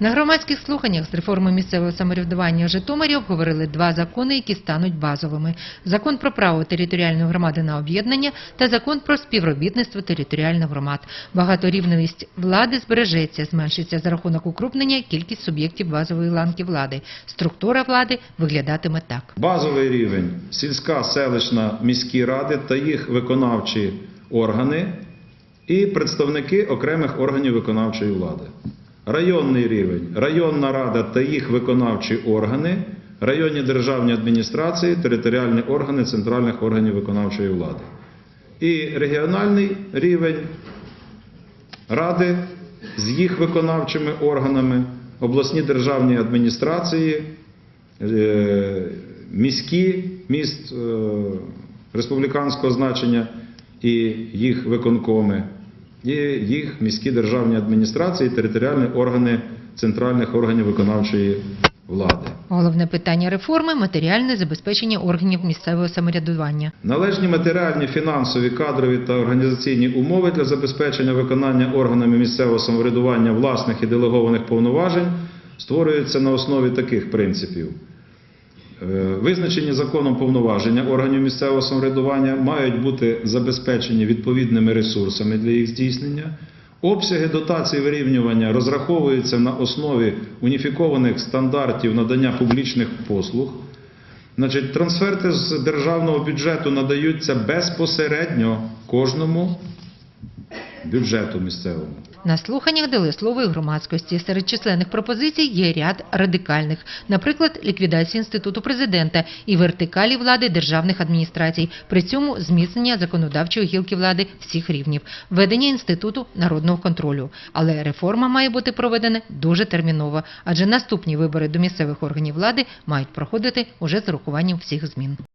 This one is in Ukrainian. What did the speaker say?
На громадських слуханнях з реформи місцевого самоврядування у Житомирі обговорили два закони, які стануть базовими: закон про право територіальної громади на об'єднання та закон про співробітництво територіальних громад. Багаторівневість влади збережеться, зменшиться за рахунок укрупнення кількість суб'єктів базової ланки влади. Структура влади виглядатиме так. Базовий рівень сільська, селищна, міські ради та їх виконавчі органи і представники окремих органів виконавчої влади. Районний рівень районна рада та їх виконавчі органи, районні державні адміністрації, територіальні органи центральних органів виконавчої влади. І регіональний рівень ради з їх виконавчими органами, обласні державні адміністрації, е, міські міст е, республіканського значення і їх виконкоми, і їх міські державні адміністрації, територіальні органи центральних органів виконавчої влади. Головне питання реформи матеріальне забезпечення органів місцевого самоврядування. Належні матеріальні, фінансові, кадрові та організаційні умови для забезпечення виконання органами місцевого самоврядування власних і делегованих повноважень створюються на основі таких принципів. Е, Визначені законом повноваження органів місцевого самоврядування мають бути забезпечені відповідними ресурсами для їх здійснення. Обсяги дотацій вирівнювання розраховуються на основі уніфікованих стандартів надання публічних послуг. Значить, трансферти з державного бюджету надаються безпосередньо кожному бюджету місцевому. На слуханнях дали слово і громадськості. Серед численних пропозицій є ряд радикальних, наприклад, ліквідація інституту президента і вертикалі влади державних адміністрацій, при цьому зміцнення законодавчої гілки влади всіх рівнів, введення інституту народного контролю. Але реформа має бути проведена дуже терміново, адже наступні вибори до місцевих органів влади мають проходити уже з урахуванням всіх змін.